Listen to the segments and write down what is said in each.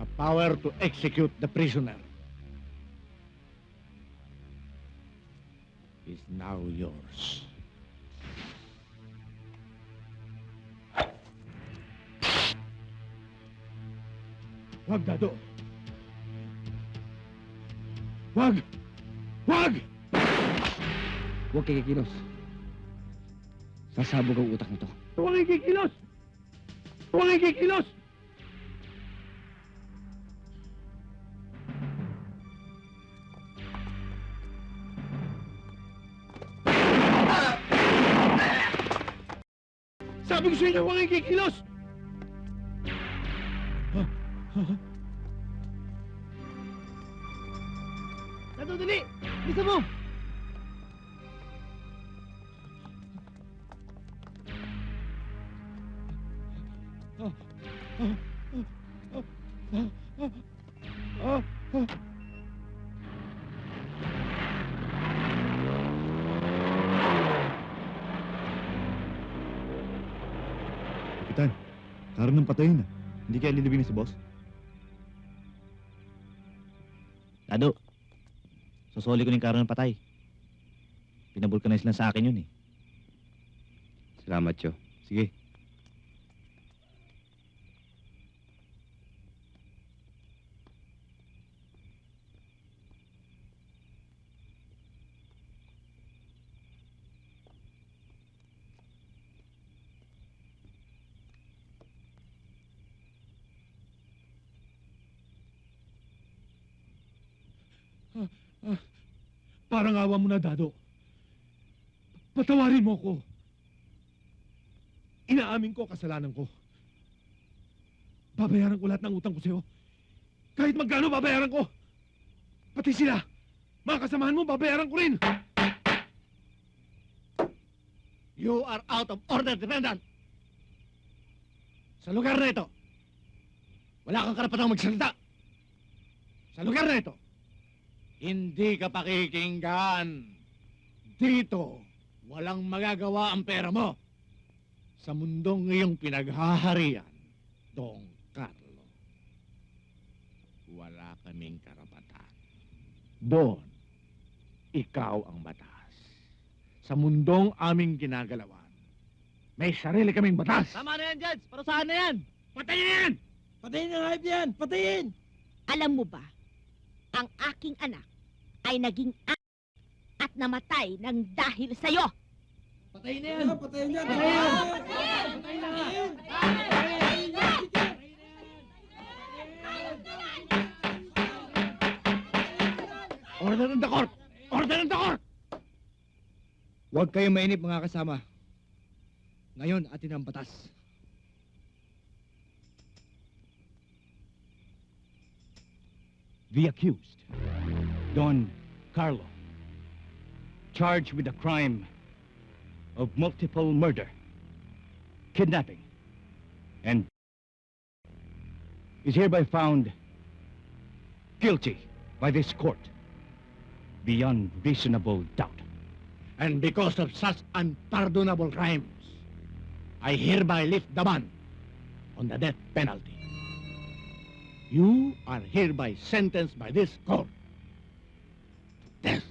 The power to execute the prisoner is now yours. Wag, Dado. Wag! Wag! Huwag kay kikilos. Sasabog ang utak nito. Huwag ikikilos! Huwag ikikilos! Sabi ko sa inyo, huwag ikikilos! Dado, dali! Bisa mo! Kapitan, karon ng patayin na. Hindi kaya lilibing na si boss? Dado, susuli ko ng karon ng patay. Pinabulkanize lang sa akin yun eh. Salamat, Cho. Sige. Parang awa mo na, Dado. Patawarin mo ko. Inaamin ko kasalanan ko. Babayaran ko lahat ng utang ko sa'yo. Kahit magkano babayaran ko. Pati sila. Mga kasamahan mo, babayaran ko rin. You are out of order, defendant. Sa lugar na ito, wala kang karapatang magsalita. Sa lugar na ito, hindi ka pakikinggan. Dito, walang magagawa ang pera mo. Sa mundong iyong pinaghaharian, Don Carlo, wala kaming karapatan. Don, ikaw ang batas. Sa mundong aming ginagalawan, may sarili kaming batas. Tama na yan, Judge! Para saan na yan? Patayin na yan! Patayin ang hype yan! Patayin! Alam mo ba, ang aking anak ay naging at namatay ng dahil sa'yo. Patayin na yan! Patayin yan! Order ng the court! Order ng the court! Huwag kayong mainip, mga kasama. Ngayon, atin ang batas. The accused, Don Carlo, charged with the crime of multiple murder, kidnapping, and is hereby found guilty by this court beyond reasonable doubt. And because of such unpardonable crimes, I hereby lift the ban on the death penalty. You are hereby sentenced by this court. to Death.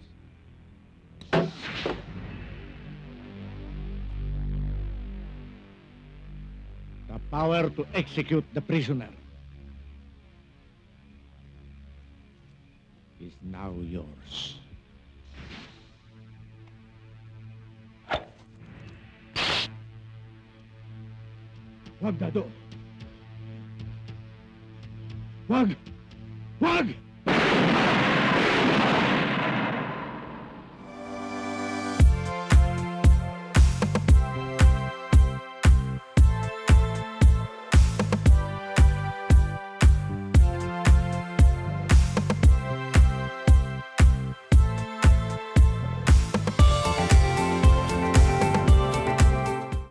The power to execute the prisoner is now yours. Wag! Wag!